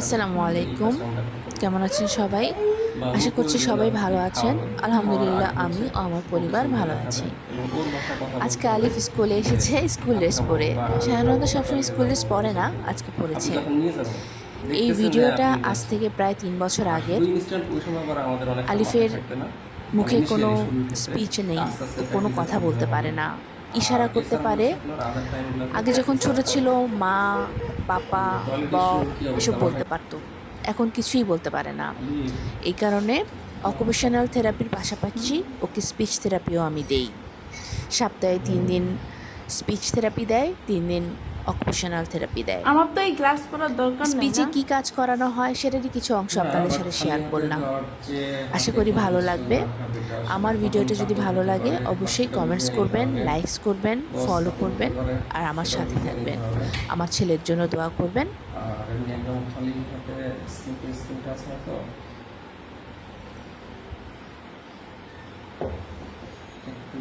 আসসালামু আলাইকুম। কেমন আছেন সবাই? আশা করছি সবাই ভালো আছেন। আলহামদুলিল্লাহ আমি ও আমার পরিবার ভালো আছি। আজকে আলিফ স্কুলে এসেছে স্কুল ড্রেস পরে। সাধারণত সবসময় স্কুল ড্রেস পরে না আজকে পড়েছে এই ভিডিওটা আজ থেকে প্রায় তিন বছর আগের। আলিফের মুখে কোনো স্পিচ নেই কোনো কথা বলতে পারে না। ইশারা করতে পারে আগে যখন ছোট ছিল মা পাপা বা এসব বলতে পারতো। এখন কিছুই বলতে পারে না। এই কারণে অকুপেশনাল থেরাপির পাশাপাশি ওকে স্পিচ থেরাপিও আমি দেই। সপ্তাহে তিন দিন স্পিচ থেরাপি দেয় তিন দিন অকুপেশনাল থেরাপি দেয়। আমার তো এই ক্লাস করার দরকার নেই স্পিচে কি কাজ করানো হয় সেটারই কিছু অংশ আপনাদের সাথে শেয়ার করলাম। আশা করি ভালো লাগবে। আমার ভিডিওটা যদি ভালো লাগে অবশ্যই কমেন্টস করবেন লাইকস করবেন ফলো করবেন। আর আমার সাথে থাকবেন। আমার ছেলের জন্য দোয়া করবেন। আর এমনি একদম খালি হাতে স্কিনটা স্কিনটা আছে না তো একটু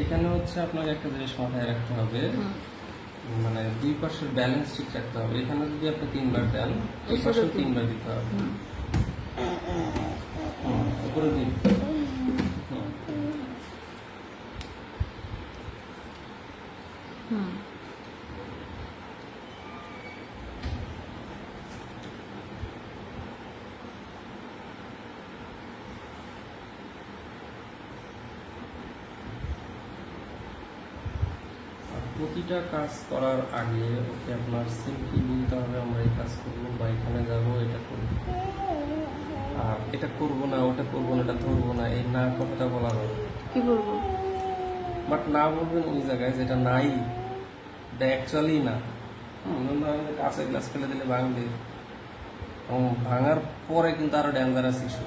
এখানে হচ্ছে আপনাকে একটা জিনিস মাথায় রাখতে হবে। মানে দুই পাশের ব্যালেন্স ঠিক রাখতে হবে। এখানে যদি আপনি তিনবার দেন এই পাশে তিনবার দিতে হবে। উপরে দিন। হুম। প্রতিটা কাজ করার আগে ওকে আপনার সিম্পলি বলতে হবে? আমরা এই কাজ করব বা এখানে যাব এটা করব। আর এটা করব না ওটা করব না এটা ধরবো না এই না কথাটা বলা যাবে কি বলব? বাট না বলবেন ওই জায়গায় যেটা নাই এটা অ্যাকচুয়ালি না। কাঁচের গ্লাস ফেলে দিলে ভাঙবে। এবং ভাঙার পরে কিন্তু আরও dangerous issue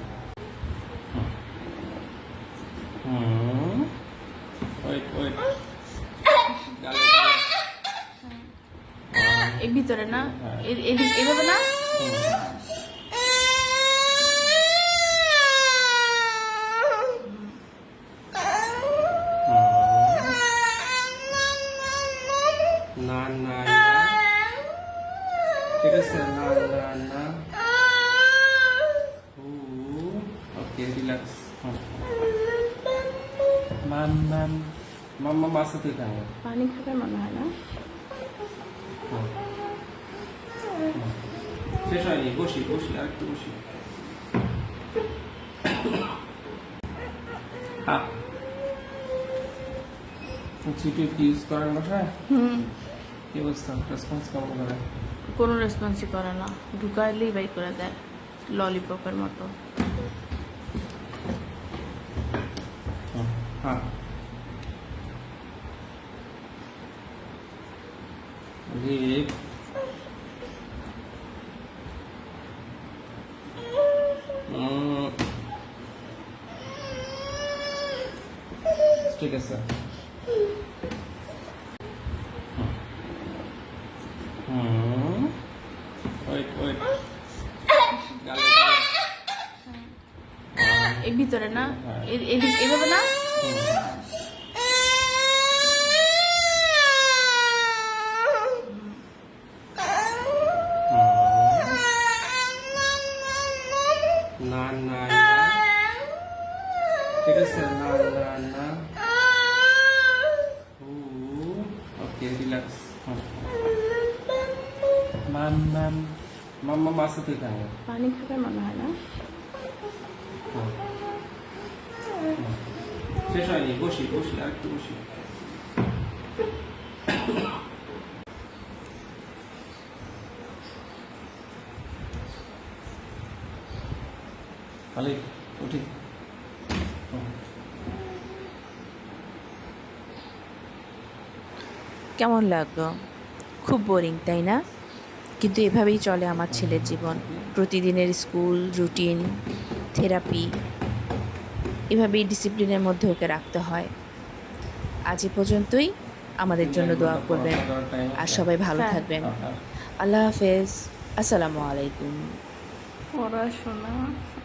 hmm wait wait এই ভিতরে না? এভাবে না? না না না। ঠিক আছে না না না। Okay relax ma'am ma'am. মাম্মা মাসে তুই খাবে পানি খাবে মনে হয় না? শেষ হয়নি বসি বসি আর একটু বসি। ইউজ করেন বাসায়? হুম। কি অবস্থা? রেসপন্স কেমন করে? কোনো রেসপন্সই করে না। ঢুকাইলেই বাই করে দেয় ললিপপের মতো। হ্যাঁ। লিপ ঠিক আছে। ওয়েট এই ভিতরে না? এভাবে না? না রিল্যাক্স ম্যাম ম্যাম মাম্মা মাসে তুই খাবে পানি খাবে মনে হয় না শেষ হয়নি বসি বসি আর একটু বসি খালি উঠি কেমন লাগল? খুব বোরিং তাই না? কিন্তু এভাবেই চলে আমার ছেলের জীবন। প্রতিদিনের স্কুল রুটিন থেরাপি এভাবেই ডিসিপ্লিনের মধ্যে ওকে রাখতে হয়। আজ এ পর্যন্তই। আমাদের জন্য দোয়া করবেন। আর সবাই ভালো থাকবেন। আল্লাহ হাফেজ। আসসালামু আলাইকুম। পড়াশোনা।